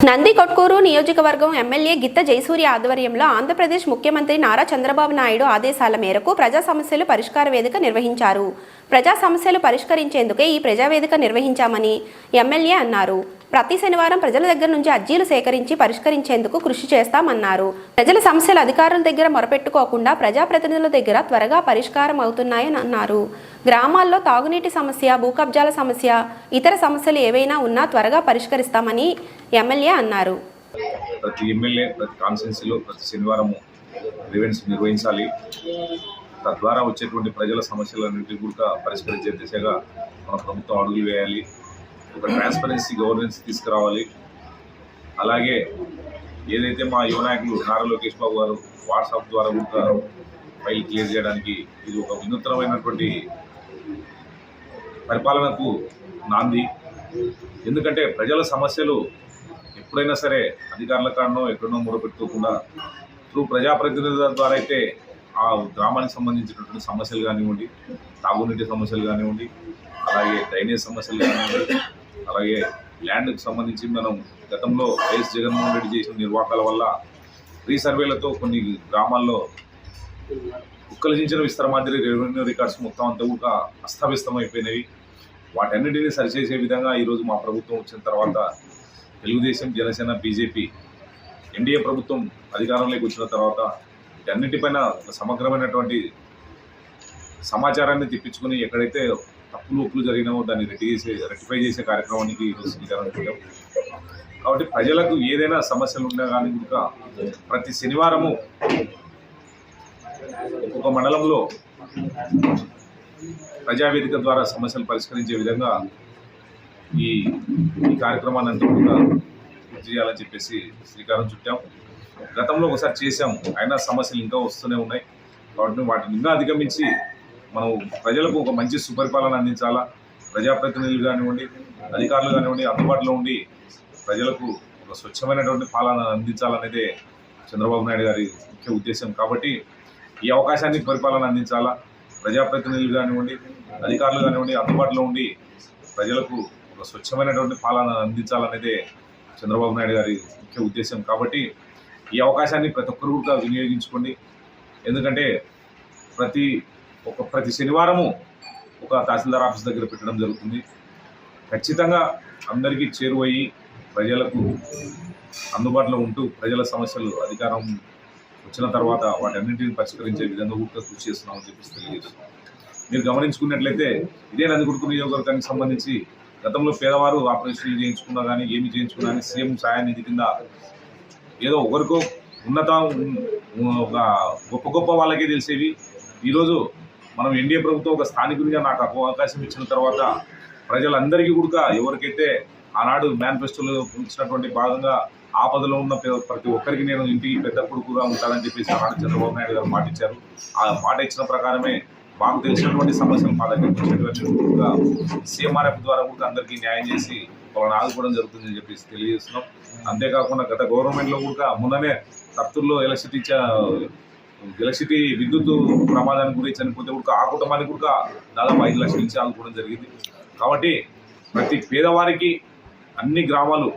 నంది కొట్కూరు నియోజకవర్గం ఎమ్మెల్యే గిత్త జయసూర్య ఆధ్వర్యంలో ఆంధ్రప్రదేశ్ ముఖ్యమంత్రి నారా చంద్రబాబు నాయుడు ఆదేశాల మేరకు ప్రజా సమస్యలు పరిష్కార వేదిక నిర్వహించారు. ప్రజా సమస్యలు పరిష్కరించేందుకే ఈ ప్రజావేదిక నిర్వహించామని ఎమ్మెల్యే అన్నారు. ప్రతి శనివారం ప్రజల దగ్గర నుంచి అర్జీలు సేకరించి పరిష్కరించేందుకు కృషి చేస్తామన్నారు. ప్రజల సమస్యలు అధికారుల దగ్గర మొరపెట్టుకోకుండా ప్రజాప్రతినిధుల దగ్గర త్వరగా పరిష్కారం అవుతున్నాయని అన్నారు. గ్రామాల్లో తాగునీటి సమస్య భూకబ్జాల సమస్య ఇతర సమస్యలు ఏవైనా ఉన్నా త్వరగా పరిష్కరిస్తామని ఎమ్మెల్యే అన్నారు. ప్రతి ఎమ్మెల్యే ప్రతి కాన్స్టిట్యున్సీలో ప్రతి శనివారం ఈవెంట్స్ నిర్వహించాలి. తద్వారా వచ్చేటువంటి ప్రజల సమస్యలన్నింటినీ కూడా పరిష్కరించే దిశగా మన ప్రభుత్వం అడుగులు వేయాలి. ఒక ట్రాన్స్పరెన్సీ గవర్నెన్స్ తీసుకురావాలి. అలాగే ఏదైతే మా యువ నాయకులు నారా లోకేష్ బాబు గారు వాట్సాప్ ద్వారా కూడా ఫైల్ క్లియర్ చేయడానికి ఇది ఒక వినూత్నమైనటువంటి పరిపాలనకు నాంది. ఎందుకంటే ప్రజల సమస్యలు ఎప్పుడైనా సరే అధికారుల కారణం ఎక్కడనో మొరపెట్టుకోకుండా త్రూ ప్రజాప్రతినిధుల ద్వారా అయితే ఆ గ్రామానికి సంబంధించినటువంటి సమస్యలు కానివ్వండి తాగునీటి సమస్యలు కానివ్వండి అలాగే డ్రైనేజ్ సమస్యలు కానివ్వండి అలాగే ల్యాండ్కి సంబంధించి మనం గతంలో వైఎస్ జగన్మోహన్ రెడ్డి చేసిన నిర్వాహకాల వల్ల రీసర్వేలతో కొన్ని గ్రామాల్లో కుక్కలించిన విస్తర మాదిరి రెవెన్యూ రికార్డ్స్ మొత్తం అంతా కూడా అస్తవ్యస్తం అయిపోయినవి సరిచేసే విధంగా ఈరోజు మా ప్రభుత్వం వచ్చిన తర్వాత తెలుగుదేశం జనసేన బీజేపీ ఎన్డీఏ ప్రభుత్వం అధికారంలోకి వచ్చిన తర్వాత వీటన్నిటిపైన ఒక సమగ్రమైనటువంటి సమాచారాన్ని తెప్పించుకొని ఎక్కడైతే తప్పులు ఒప్పులు జరిగినామో దాన్ని రెట్టి చేసే రెక్టిఫై చేసే కార్యక్రమానికి ఈరోజు శ్రీకారం చుట్టాం. కాబట్టి ప్రజలకు ఏదైనా సమస్యలు ఉన్నా కానీ కూడా ప్రతి శనివారము ఒక్కొక్క మండలంలో ప్రజావేదిక ద్వారా సమస్యలు పరిష్కరించే విధంగా ఈ ఈ కార్యక్రమాన్ని అంతా కూడా పూర్తి చేయాలని చెప్పేసి శ్రీకారం చుట్టాం. గతంలో ఒకసారి చేశాం అయినా సమస్యలు ఇంకా వస్తూనే ఉన్నాయి. కాబట్టి వాటిని ఇంకా అధిగమించి మనం ప్రజలకు ఒక మంచి సుపరిపాలన అందించాలా? ప్రజాప్రతినిధులు కానివ్వండి అధికారులు కానివ్వండి అందుబాటులో ఉండి ప్రజలకు ఒక స్వచ్ఛమైనటువంటి పాలన అందించాలనేదే చంద్రబాబు నాయుడు గారి ముఖ్య ఉద్దేశం. కాబట్టి ఈ అవకాశాన్ని పరిపాలన అందించాలా? ప్రజాప్రతినిధులు కానివ్వండి అధికారులు కానివ్వండి అందుబాటులో ఉండి ప్రజలకు ఒక స్వచ్ఛమైనటువంటి పాలన అందించాలనేదే చంద్రబాబు నాయుడు గారి ముఖ్య ఉద్దేశం. కాబట్టి ఈ అవకాశాన్ని ప్రతి ఒక్కరు కూడా వినియోగించుకోండి. ఎందుకంటే ప్రతి ఒక ప్రతి శనివారము ఒక తహసీల్దార్ ఆఫీస్ దగ్గర పెట్టడం జరుగుతుంది. ఖచ్చితంగా అందరికీ చేరువయ్యి ప్రజలకు అందుబాటులో ఉంటూ ప్రజల సమస్యలు అధికారం వచ్చిన తర్వాత వాటన్నింటిని పరిష్కరించే విధంగా కూడా కృషి చేస్తున్నామని చెప్పేసి తెలియజేస్తున్నాం. మీరు గమనించుకున్నట్లయితే ఇదే నందికొడుకు నియోజకవర్గానికి సంబంధించి గతంలో పేదవారు ఆపరేషన్లు చేయించుకున్నా కానీ ఏమి చేయించుకున్నా కానీ సీఎం సహాయ నిధి కింద ఏదో ఒకరికో ఉన్నత ఒక గొప్ప గొప్ప వాళ్ళకే తెలిసేవి. ఈరోజు మనం ఎన్డీఏ ప్రభుత్వం ఒక స్థానికునిగా నాకు అవకాశం ఇచ్చిన తర్వాత ప్రజలందరికీ కూడా ఎవరికైతే ఆనాడు మేనిఫెస్టోలో ఇచ్చినటువంటి భాగంగా ఆపదలో ఉన్న ప్ర- ప్రతి ఒక్కరికి నేను ఇంటికి పెద్ద కొడుకుగా ఉంటానని చెప్పేసి ఆనాడు చంద్రబాబు నాయుడు గారు మాట ఇచ్చారు. ఆ మాట ఇచ్చిన ప్రకారమే మాకు తెలిసినటువంటి సమస్యలు మా దగ్గరికి వచ్చినటువంటి సీఎంఆర్ఎఫ్ ద్వారా కూడా అందరికీ న్యాయం చేసి వాళ్ళని ఆదుకోవడం జరుగుతుందని చెప్పేసి తెలియజేస్తున్నాం. అంతేకాకుండా గత గవర్నమెంట్లో కూడా మొన్ననే తత్తుల్లో ఎలక్ట్రిసిటీ చ- ఎలక్ట్రిసిటీ విద్యుత్ ప్రమాదానికి గురి చనిపోతే కూడా ఆ కుటుంబానికి కూడా దాదాపు ఐదు లక్షలు ఇచ్చి ఆదుకోవడం జరిగింది. కాబట్టి ప్రతి పేదవారికి అన్ని గ్రామాలు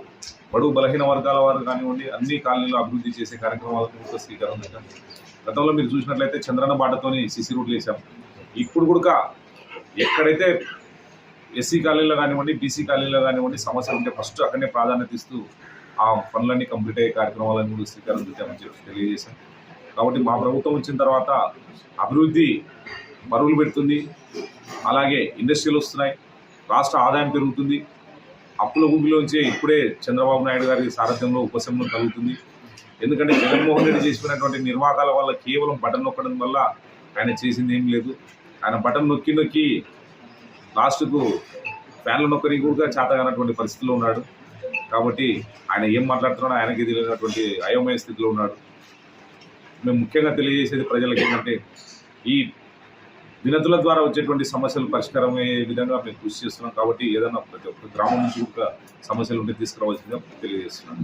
బడుగు బలహీన వర్గాల వారు కానివ్వండి అన్ని కాలనీలు అభివృద్ధి చేసే కార్యక్రమాలకు కూడా శ్రీకారం చుట్టాం గతంలో మీరు చూసినట్లయితే చంద్రన్న బాటతోని సిసి రోడ్లు వేసాం ఇప్పుడు కూడా ఎక్కడైతే ఎస్సీ కాలనీలో కానివ్వండి బీసీ కాలనీలో కానివ్వండి సమస్యలు ఉంటే ఫస్ట్ అక్కడనే ప్రాధాన్యత ఇస్తూ ఆ పనులన్నీ కంప్లీట్ అయ్యే కార్యక్రమాలను కూడా శ్రీకారం చుట్టామని చెప్పి తెలియజేశాం కాబట్టి మా ప్రభుత్వం వచ్చిన తర్వాత అభివృద్ధి పరుగులు పెడుతుంది. అలాగే ఇండస్ట్రీలు వస్తున్నాయి. రాష్ట్ర ఆదాయం పెరుగుతుంది. అప్పుల భూమిలోంచి ఇప్పుడే చంద్రబాబు నాయుడు గారి సారథ్యంలో ఉపశమనం కలుగుతుంది. ఎందుకంటే జగన్మోహన్ రెడ్డి చేసినటువంటి నిర్వాహకాల వల్ల కేవలం బటన్ నొక్కడం వల్ల ఆయన చేసింది ఏం లేదు. ఆయన బటన్ నొక్కి నొక్కి లాస్ట్కు ఫ్యాన్లు నొక్కని కూడా చేతగానటువంటి పరిస్థితిలో ఉన్నాడు. కాబట్టి ఆయన ఏం మాట్లాడుతున్నాడో ఆయనకి తెలియనటువంటి అయోమయ స్థితిలో ఉన్నాడు. మేము ముఖ్యంగా తెలియజేసేది ప్రజలకు ఏంటంటే ఈ వినతుల ద్వారా వచ్చేటువంటి సమస్యలు పరిష్కారం అయ్యే విధంగా మేము కృషి చేస్తున్నాం. కాబట్టి ఏదైనా ప్రతి ఒక్క గ్రామం నుంచి కూడా సమస్యలు ఉంటే తీసుకురావాల్సిందిగా తెలియజేస్తున్నాం